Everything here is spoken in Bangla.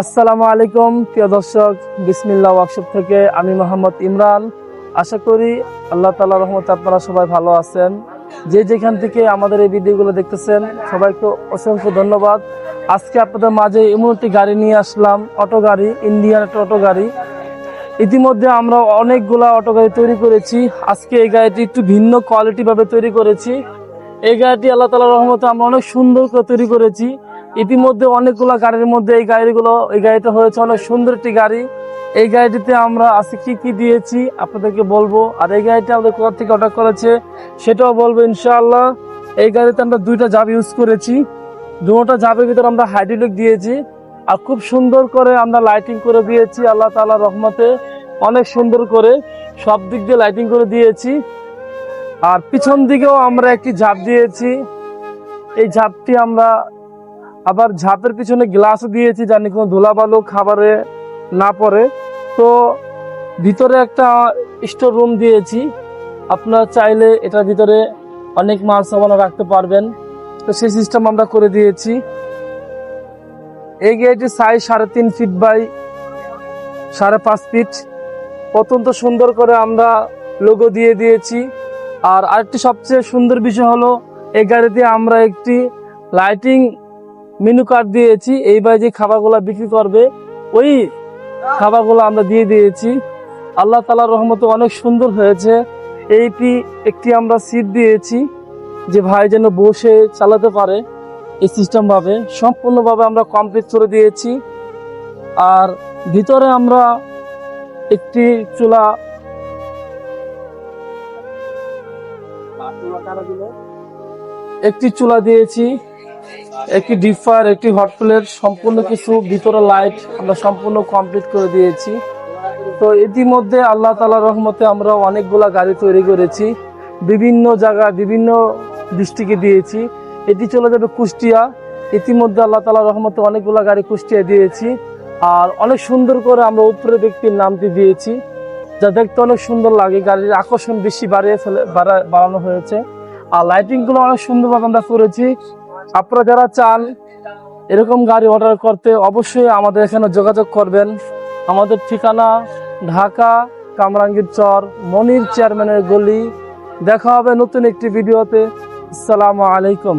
আসসালামু আলাইকুম, প্রিয় দর্শক বিসমিল্লা ওয়ার্কশপ থেকে আমি মোহাম্মদ ইমরান। আশা করি আল্লাহ তালা রহমতে আপনারা সবাই ভালো আছেন। যে যেখান থেকে আমাদের এই ভিডিওগুলো দেখতেছেন, সবাইকে অসংখ্য ধন্যবাদ। আজকে আপনাদের মাঝে এমন একটি গাড়ি নিয়ে আসলাম, অটো গাড়ি, ইন্ডিয়ান একটা অটো গাড়ি। ইতিমধ্যে আমরা অনেকগুলা অটো গাড়ি তৈরি করেছি। আজকে এই গাড়িটি একটু ভিন্ন কোয়ালিটিভাবে তৈরি করেছি। এই গাড়িটি আল্লাহ তালা রহমতে আমরা অনেক সুন্দর করে তৈরি করেছি। ইতিমধ্যে অনেকগুলো গাড়ির মধ্যে এই গাড়িগুলো, এই গাড়িটা হয়েছে অনেক সুন্দর একটি গাড়ি। এই গাড়িটিতে আমরা আজকে কি কি দিয়েছি আপনাদেরকে বলব। আর এই গাড়িটা আমাদের কোথা থেকে অর্ডার করেছে সেটাও বলব ইনশাআল্লাহ। এই গাড়িতে আমরা দুইটা জাব ইউজ করেছি। দুটা জাবের ভিতরে আমরা হাইড্রোলিক দিয়েছি। আর খুব সুন্দর করে আমরা লাইটিং করে দিয়েছি আল্লাহ তাআলা রহমতে। অনেক সুন্দর করে সব দিক দিয়ে লাইটিং করে দিয়েছি। আর পিছন দিকেও আমরা একটি ঝাঁপ দিয়েছি। এই ঝাঁপটি আমরা আবার ঝাপের পিছনে গ্লাস দিয়েছি জানি কোনো ধুলাবালু খাবারে না পড়ে। তো ভিতরে একটা স্টোর রুম দিয়েছি। আপনারা চাইলে এটার ভিতরে অনেক মাল সামান রাখতে পারবেন। তো সেই সিস্টেম আমরা করে দিয়েছি। এই গেটের সাইজ সাড়ে তিন ফিট বাই সাড়ে পাঁচ ফিট অত্যন্ত সুন্দর করে আমরা লোগো দিয়ে দিয়েছি। আর আরেকটি সবচেয়ে সুন্দর বিষয় হলো, এই গাড়িতে আমরা একটি লাইটিং মেনু কার্ড দিয়েছি, এইবার যে খাবারগুলো বিক্রি করবে, ওই খাবারগুলো আমরা দিয়ে দিয়েছি। আল্লাহ তালার রহমতে অনেক সুন্দর হয়েছে। এইটি একটি আমরা সিট দিয়েছি, যে ভাই যেন বসে চালাতে পারে এই সিস্টেমভাবে সম্পূর্ণভাবে আমরা কমপ্লিট করে দিয়েছি। আর ভিতরে আমরা একটি চুলা একটি চুলা দিয়েছি। একটি ডিপ ফায়ার একটি হট প্লেট সম্পূর্ণ কিছু, ভিতরে লাইট আমরা সম্পূর্ণ কমপ্লিট করে দিয়েছি। তো ইতিমধ্যে আল্লাহ তালা রহমতে আমরা অনেকগুলা গাড়ি তৈরি করেছি, বিভিন্ন জায়গা বিভিন্ন ডিস্ট্রিক্টে দিয়েছি। এটি চলে যাবে কুষ্টিয়া। ইতিমধ্যে আল্লাহ তালা রহমতে অনেকগুলা গাড়ি কুষ্টিয়া দিয়েছি। আর অনেক সুন্দর করে আমরা উপরে ব্যক্তির নামটি দিয়েছি। যা দেখতে অনেক সুন্দর লাগে, গাড়ির আকর্ষণ বেশি বাড়িয়ে ফেলে বাড়ানো হয়েছে। আর লাইটিংগুলো অনেক সুন্দরভাবে আমরা করেছি। আপনারা যারা চান এরকম গাড়ি অর্ডার করতে, অবশ্যই আমাদের এখানে যোগাযোগ করবেন। আমাদের ঠিকানা ঢাকা কামরাঙ্গীর চর, মনির চেয়ারম্যানের গলি। দেখা হবে নতুন একটি ভিডিওতে। আসসালামু আলাইকুম।